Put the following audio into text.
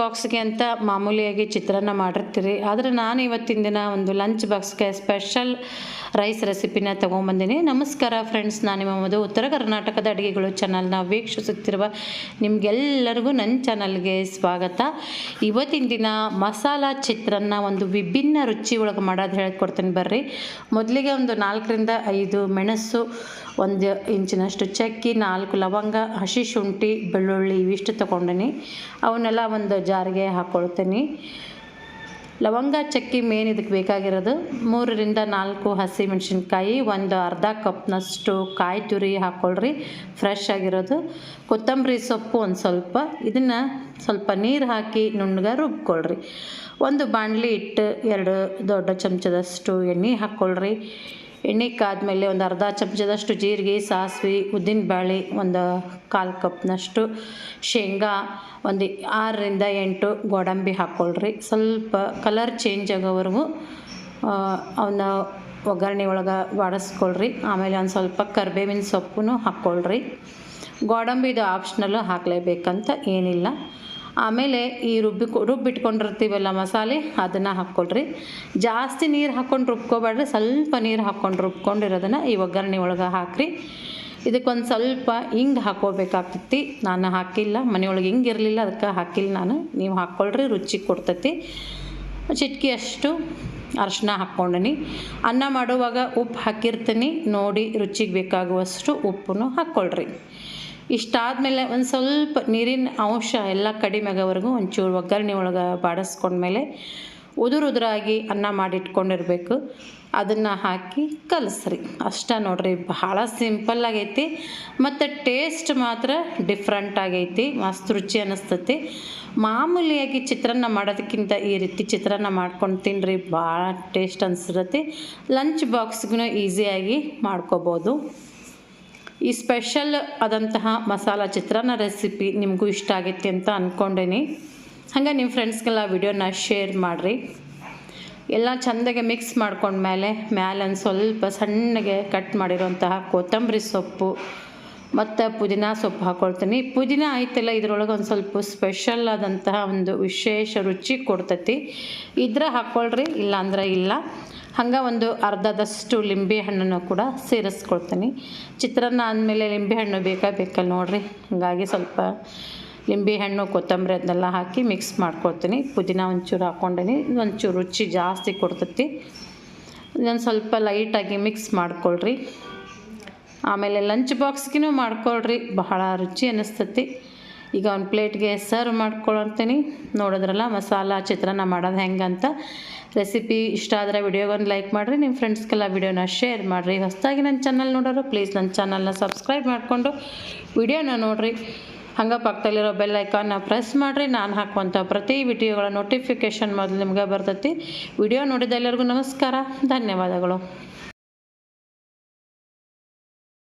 ಬಾಕ್ಸ್ಗೆ ಅಂತ ಮಾಮೂಲಿಯಾಗಿ ಚಿತ್ರಾನ್ನ ಮಾಡಿರ್ತೀರಿ. ಆದರೆ ನಾನು ಇವತ್ತಿನ ದಿನ ಒಂದು ಲಂಚ್ ಬಾಕ್ಸ್ಗೆ ಸ್ಪೆಷಲ್ ರೈಸ್ ರೆಸಿಪಿನ ತೊಗೊಂಬಂದಿನಿ. ನಮಸ್ಕಾರ ಫ್ರೆಂಡ್ಸ್ ನಾನು ನಿಮ್ಮ ಮದು ಉತ್ತರ ಕರ್ನಾಟಕದ ಅಡುಗೆಗಳು ಚಾನಲ್ನ ವೀಕ್ಷಿಸುತ್ತಿರುವ ನಿಮಗೆಲ್ಲರಿಗೂ ನನ್ನ ಚಾನಲ್ಗೆ ಸ್ವಾಗತ. ಇವತ್ತಿನ ದಿನ ಮಸಾಲ ಚಿತ್ರಾನ್ನ ಒಂದು ವಿಭಿನ್ನ ರುಚಿ ಒಳಗೆ ಮಾಡೋದು ಹೇಳ್ಕೊಡ್ತೀನಿ ಬರ್ರಿ. ಮೊದಲಿಗೆ ಒಂದು ನಾಲ್ಕರಿಂದ ಐದು ಮೆಣಸು, ಒಂದು ಇಂಚಿನಷ್ಟು ಚಕ್ಕಿ, ನಾಲ್ಕು ಲವಂಗ, ಹಸಿ ಶುಂಠಿ, ಬೆಳ್ಳುಳ್ಳಿ, ಇವಿಷ್ಟು ತೊಗೊಂಡಿನಿ. ಅವನ್ನೆಲ್ಲ ಒಂದು ಜಾರಿಗೆ ಹಾಕ್ಕೊಳ್ತೀನಿ ಲವಂಗ, ಚಕ್ಕಿ, ಮೇನ್ ಇದಕ್ಕೆ ಬೇಕಾಗಿರೋದು. ಮೂರರಿಂದ ನಾಲ್ಕು ಹಸಿ ಮೆಣಸಿನ್ಕಾಯಿ, ಒಂದು ಅರ್ಧ ಕಪ್ನಷ್ಟು ಕಾಯಿ ತುರಿ ಹಾಕ್ಕೊಳ್ರಿ ಫ್ರೆಶ್ ಆಗಿರೋದು. ಕೊತ್ತಂಬರಿ ಸೊಪ್ಪು ಒಂದು ಸ್ವಲ್ಪ. ಇದನ್ನು ಸ್ವಲ್ಪ ನೀರು ಹಾಕಿ ನುಣ್ಣಗೆ ರುಬ್ಕೊಳ್ರಿ. ಒಂದು ಬಾಣಲಿ ಇಟ್ಟು ಎರಡು ದೊಡ್ಡ ಚಮಚದಷ್ಟು ಎಣ್ಣೆ ಹಾಕ್ಕೊಳ್ರಿ ಎಣ್ಣೆ ಕಾದ್ಮೇಲೆ ಒಂದು ಅರ್ಧ ಚಮಚದಷ್ಟು ಜೀರಿಗೆ, ಸಾಸಿವೆ ಉದ್ದಿನಬೇಳೆ ಒಂದು ಕಾಲು ಕಪ್ನಷ್ಟು ಶೇಂಗಾ, ಒಂದು ಆರರಿಂದ ಎಂಟು ಗೋಡಂಬಿ ಹಾಕ್ಕೊಳ್ರಿ. ಸ್ವಲ್ಪ ಕಲರ್ ಚೇಂಜ್ ಆಗೋವರೆಗೂ ಅವನ್ನ ಒಗ್ಗರಣೆ ಒಳಗೆ ಬಾಡಿಸ್ಕೊಳ್ರಿ. ಆಮೇಲೆ ಒಂದು ಸ್ವಲ್ಪ ಕರ್ಬೇವಿನ ಸೊಪ್ಪು ಹಾಕ್ಕೊಳ್ರಿ. ಗೋಡಂಬಿದು ಆಪ್ಷನಲ್ಲು ಹಾಕಲೇಬೇಕಂತ ಏನಿಲ್ಲ. ಆಮೇಲೆ ಈ ರುಬ್ಬಿ ರುಬ್ಬಿಟ್ಕೊಂಡಿರ್ತೀವಲ್ಲ ಮಸಾಲೆ, ಅದನ್ನು ಹಾಕ್ಕೊಳ್ರಿ. ಜಾಸ್ತಿ ನೀರು ಹಾಕ್ಕೊಂಡು ರುಬ್ಕೋಬೇಡ್ರಿ ಸ್ವಲ್ಪ ನೀರು ಹಾಕ್ಕೊಂಡು ರುಬ್ಕೊಂಡಿರೋದನ್ನು ಈ ಒಗ್ಗರಣೆ ಒಳಗೆ ಹಾಕ್ರಿ. ಇದಕ್ಕೊಂದು ಸ್ವಲ್ಪ ಹಿಂಗೆ ಹಾಕ್ಕೋಬೇಕಾಗ್ತೈತಿ. ನಾನು ಹಾಕಿಲ್ಲ, ಮನೆಯೊಳಗೆ ಹಿಂಗೆ ಇರಲಿಲ್ಲ, ಅದಕ್ಕೆ ಹಾಕಿಲ್ಲ ನಾನು. ನೀವು ಹಾಕ್ಕೊಳ್ರಿ ರುಚಿ ಕೊಡ್ತೈತಿ. ಚಿಟ್ಕಿ ಅಷ್ಟು ಅರಶಿನ ಹಾಕ್ಕೊಂಡಿನಿ. ಅನ್ನ ಮಾಡುವಾಗ ಉಪ್ಪು ಹಾಕಿರ್ತೀನಿ. ನೋಡಿ ರುಚಿಗೆ ಬೇಕಾಗುವಷ್ಟು ಉಪ್ಪನ್ನು ಹಾಕ್ಕೊಳ್ರಿ. ಇಷ್ಟಾದಮೇಲೆ ಒಂದು ಸ್ವಲ್ಪ ನೀರಿನ ಅಂಶ ಎಲ್ಲ ಕಡಿಮೆ ಆಗೋವರೆಗೂ ಒಂಚೂರು ಒಗ್ಗರಣೆ ಒಳಗೆ ಬಾಡಿಸ್ಕೊಂಡ್ಮೇಲೆ ಉದುರು ಉದುರಾಗಿ ಅನ್ನ ಮಾಡಿಟ್ಕೊಂಡಿರಬೇಕು. ಅದನ್ನು ಹಾಕಿ ಕಲಸ್ರಿ. ಅಷ್ಟೇ ನೋಡ್ರಿ ಭಾಳ ಸಿಂಪಲ್ ಆಗೈತಿ. ಮತ್ತು ಟೇಸ್ಟ್ ಮಾತ್ರ ಡಿಫ್ರೆಂಟ್ ಆಗೈತಿ. ಮಸ್ತ್ ರುಚಿ ಅನ್ನಿಸ್ತತಿ ಮಾಮೂಲಿಯಾಗಿ ಚಿತ್ರಾನ್ನ ಮಾಡೋದಕ್ಕಿಂತ ಈ ರೀತಿ ಚಿತ್ರಾನ್ನ ಮಾಡ್ಕೊಂಡು ತಿನ್ನಿರಿ ಭಾಳ ಟೇಸ್ಟ್ ಅನಿಸ್ತೈತಿ. ಲಂಚ್ ಬಾಕ್ಸ್ಗೂ ಈಸಿಯಾಗಿ ಮಾಡ್ಕೋಬೋದು. ಈ ಸ್ಪೆಷಲ್ ಆದಂತಹ ಮಸಾಲ ಚಿತ್ರಾನ್ನ ರೆಸಿಪಿ ನಿಮಗೂ ಇಷ್ಟ ಆಗೈತಿ ಅಂತ ಅಂದ್ಕೊಂಡೇನಿ ಹಂಗೆ ನಿಮ್ಮ ಫ್ರೆಂಡ್ಸ್ಗೆಲ್ಲ ವಿಡಿಯೋನ ಶೇರ್ ಮಾಡಿರಿ. ಎಲ್ಲ ಚೆಂದಾಗೆ ಮಿಕ್ಸ್ ಮಾಡ್ಕೊಂಡ್ಮೇಲೆ ಮೇಲೆ ಒಂದು ಸ್ವಲ್ಪ ಸಣ್ಣಗೆ ಕಟ್ ಮಾಡಿರೋಂತಹ ಕೊತ್ತಂಬರಿ ಸೊಪ್ಪು ಮತ್ತು ಪುದೀನ ಸೊಪ್ಪು ಹಾಕ್ಕೊಳ್ತೀನಿ ಪುದೀನ ಆಯ್ತಲ್ಲ, ಇದ್ರೊಳಗೆ ಒಂದು ಸ್ವಲ್ಪ ಸ್ಪೆಷಲ್ ಆದಂತಹ ಒಂದು ವಿಶೇಷ ರುಚಿ ಕೊಡ್ತೈತಿ. ಇದ್ರೆ ಹಾಕ್ಕೊಳ್ರಿ ಇಲ್ಲಾಂದ್ರೆ ಇಲ್ಲ. ಹಂಗೆ ಒಂದು ಅರ್ಧದಷ್ಟು ಲಿಂಬೆ ಹಣ್ಣನ್ನು ಕೂಡ ಸೇರಿಸ್ಕೊಳ್ತೀನಿ. ಚಿತ್ರಾನ್ನ ಆದಮೇಲೆ ಲಿಂಬೆ ಹಣ್ಣು ಬೇಕಾ ಬೇಕಲ್ಲ ನೋಡಿರಿ. ಹಾಗಾಗಿ ಸ್ವಲ್ಪ ಲಿಂಬೆ ಹಣ್ಣು, ಕೊತ್ತಂಬರಿ ಅದನ್ನೆಲ್ಲ ಹಾಕಿ ಮಿಕ್ಸ್ ಮಾಡ್ಕೊಳ್ತೀನಿ. ಪುದೀನ ಒಂಚೂರು ಹಾಕ್ಕೊಂಡೇನಿ. ಒಂಚೂರು ರುಚಿ ಜಾಸ್ತಿ ಕೊಡ್ತೈತಿ. ಇದನ್ನು ಸ್ವಲ್ಪ ಲೈಟಾಗಿ ಮಿಕ್ಸ್ ಮಾಡ್ಕೊಳ್ರಿ. ಆಮೇಲೆ ಲಂಚ್ ಬಾಕ್ಸ್ಗೂ ಮಾಡ್ಕೊಳ್ರಿ. ಬಹಳ ರುಚಿ ಅನ್ನಿಸ್ತತಿ. ಈಗ ಒಂದು ಪ್ಲೇಟ್ಗೆ ಸರ್ವ್ ಮಾಡ್ಕೊಳ್ತೀನಿ. ನೋಡಿದ್ರಲ್ಲ ಮಸಾಲ ಚಿತ್ರಾನ್ನ ಮಾಡೋದು ಹೆಂಗಂತ. ರೆಸಿಪಿ ಇಷ್ಟ ಆದರೆ ವಿಡಿಯೋಗೊಂದು ಲೈಕ್ ಮಾಡಿರಿ, ನಿಮ್ಮ ಫ್ರೆಂಡ್ಸ್ಗೆಲ್ಲ ವಿಡಿಯೋನ ಶೇರ್ ಮಾಡಿರಿ. ಹೊಸದಾಗಿ ನನ್ನ ಚಾನಲ್ ನೋಡೋರು ಪ್ಲೀಸ್ ನನ್ನ ಚಾನಲ್ನ ಸಬ್ಸ್ಕ್ರೈಬ್ ಮಾಡಿಕೊಂಡು ವಿಡಿಯೋನ ನೋಡಿರಿ. ಹಂಗೆ ಪಕ್ಕದಲ್ಲಿರೋ ಬೆಲ್ ಐಕಾನ್ನ ಪ್ರೆಸ್ ಮಾಡಿರಿ, ನಾನು ಹಾಕುವಂಥ ಪ್ರತಿ ವಿಡಿಯೋಗಳ ನೋಟಿಫಿಕೇಷನ್ ಮೊದಲು ನಿಮಗೆ ಬರ್ತೈತಿ. ವಿಡಿಯೋ ನೋಡಿದ ಎಲ್ಲರಿಗೂ ನಮಸ್ಕಾರ, ಧನ್ಯವಾದಗಳು.